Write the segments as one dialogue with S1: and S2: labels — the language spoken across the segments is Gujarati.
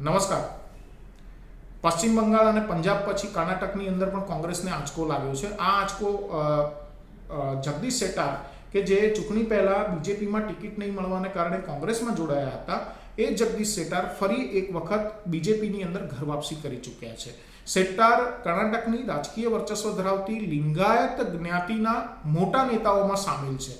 S1: નમસ્કાર. પશ્ચિમ બંગાળ અને પંજાબ પછી કર્ણાટકની અંદર પણ કોંગ્રેસને આંચકો લાગ્યો છે. આ આંચકો જગદીશ શેટ્ટાર કે જે ચૂંટણી પહેલાં બીજેપીમાં ટિકિટ નહીં મળવાને કારણે કોંગ્રેસમાં જોડાયા હતા, એ જગદીશ શેટ્ટાર ફરી એક વખત બીજેપીની અંદર ઘર વાપસી કરી ચૂક્યા છે. શેટ્ટાર કર્ણાટકની રાજકીય વર્ચસ્વ ધરાવતી લિંગાયત જ્ઞાતિના મોટા નેતાઓમાં સામેલ છે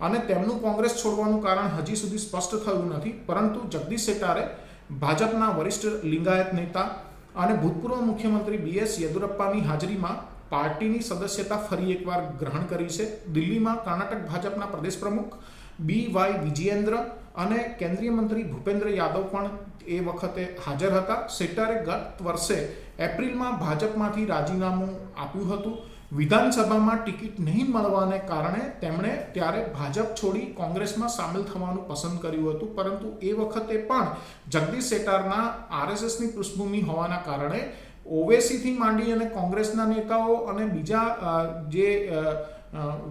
S1: અને તેમનું કોંગ્રેસ છોડવાનું કારણ હજી સુધી સ્પષ્ટ થયું નથી, પરંતુ જગદીશ શેટ્ટારે ભાજપના વરિષ્ઠ લિંગાયત નેતા અને ભૂતપૂર્વ મુખ્યમંત્રી બીએસ યેદુરપ્પાની હાજરીમાં પાર્ટીની સદસ્યતા ફરી એકવાર ગ્રહણ કરી છે. દિલ્હીમાં કર્ણાટક ભાજપના પ્રદેશ પ્રમુખ બી વાય વિજયેન્દ્ર અને કેન્દ્રીય મંત્રી ભૂપેન્દ્ર યાદવ પણ એ વખતે હાજર હતા. સેટરે ગત વર્ષે એપ્રિલમાં ભાજપમાંથી રાજીનામું આપ્યું હતું. વિધાનસભામાં ટિકિટ નહીં મળવાને કારણે તેમણે ત્યારે ભાજપ છોડી કોંગ્રેસમાં સામેલ થવાનું પસંદ કર્યું હતું. પરંતુ એ વખતે પણ જગદીશ શેટ્ટારના આરએસએસની પૃષ્ઠભૂમિ હોવાના કારણે ઓવેસીથી માંડી અને કોંગ્રેસના નેતાઓ અને બીજા જે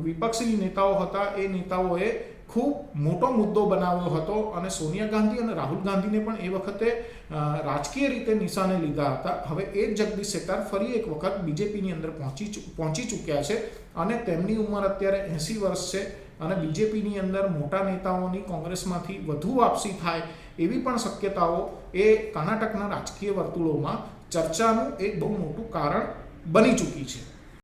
S1: વિપક્ષી નેતાઓ હતા, એ નેતાઓએ ખૂબ મોટો મુદ્દો બનાવ્યો હતો અને સોનિયા ગાંધી અને રાહુલ ગાંધીને પણ એ વખતે રાજકીય રીતે નિશાને લીધા હતા. હવે એ જ જગદીશ શેતાર ફરી એક વખત બીજેપીની અંદર પહોંચી પહોંચી ચૂક્યા છે અને તેમની ઉંમર અત્યારે એંસી વર્ષ છે અને બીજેપીની અંદર મોટા નેતાઓની કોંગ્રેસમાંથી વધુ વાપસી થાય એવી પણ શક્યતાઓ એ કર્ણાટકના રાજકીય વર્તુળોમાં ચર્ચાનું એક બહુ મોટું કારણ બની ચૂકી છે.